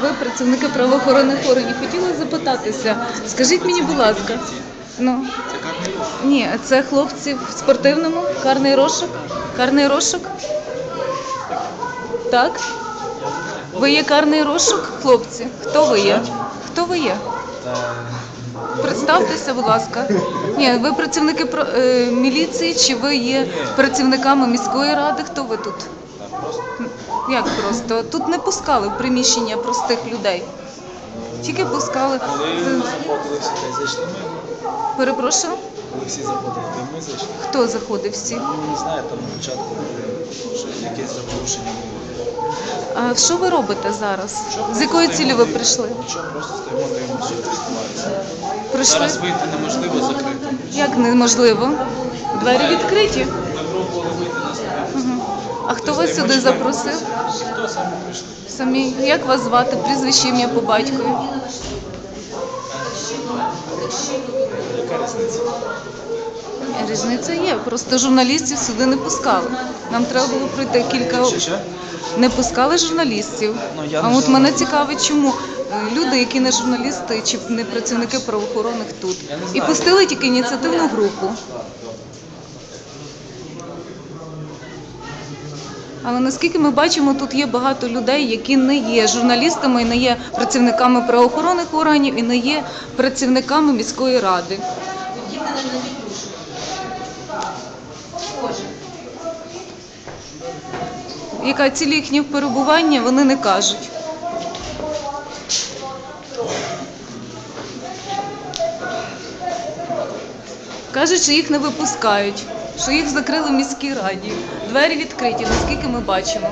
Ви працівники правоохоронних органів. Хотіла запитатися. Скажіть мені, будь ласка, ну ні, це хлопці в спортивному, карний розшук? Карний розшук? Так? Ви є карний розшук, хлопці? Хто ви є? Хто ви є? Та Представтеся, будь ласка. Ні, ви працівники е, міліції чи ви є працівниками міської ради? Хто ви тут? Як просто? Тут не пускали в приміщення простих людей. Тільки пускали. Це- заходили всі, зайшли ми. Перепрошую, Коли всі заходили, то ми зайшли. хто заходив всі? Ну, не знаю, там на початку якесь запорушення було. А що ви робите зараз? З якою цілі ви прийшли? Нічого, просто стоїмо, дивимося, що відбувається. Прийшли? Зараз вийти неможливо закрити. Як неможливо? Двері відкриті. Ми пробували вийти на себе. А хто вас сюди запросив? Хто саме прийшли? Самі. Як вас звати? Прізвище ім'я по батькові? Яка різниця? Різниця є. Просто журналістів сюди не пускали. Нам треба було пройти кілька. Що? Не пускали журналістів. Ну, я а не от знаю. мене цікавить, чому люди, які не журналісти чи не працівники правоохоронних тут, і пустили тільки ініціативну групу. Але наскільки ми бачимо, тут є багато людей, які не є журналістами, не є працівниками правоохоронних органів і не є працівниками міської ради. Яка ціль їхнього перебування, вони не кажуть. Кажуть, що їх не випускають, що їх закрили в міській раді. Двері відкриті, наскільки ми бачимо.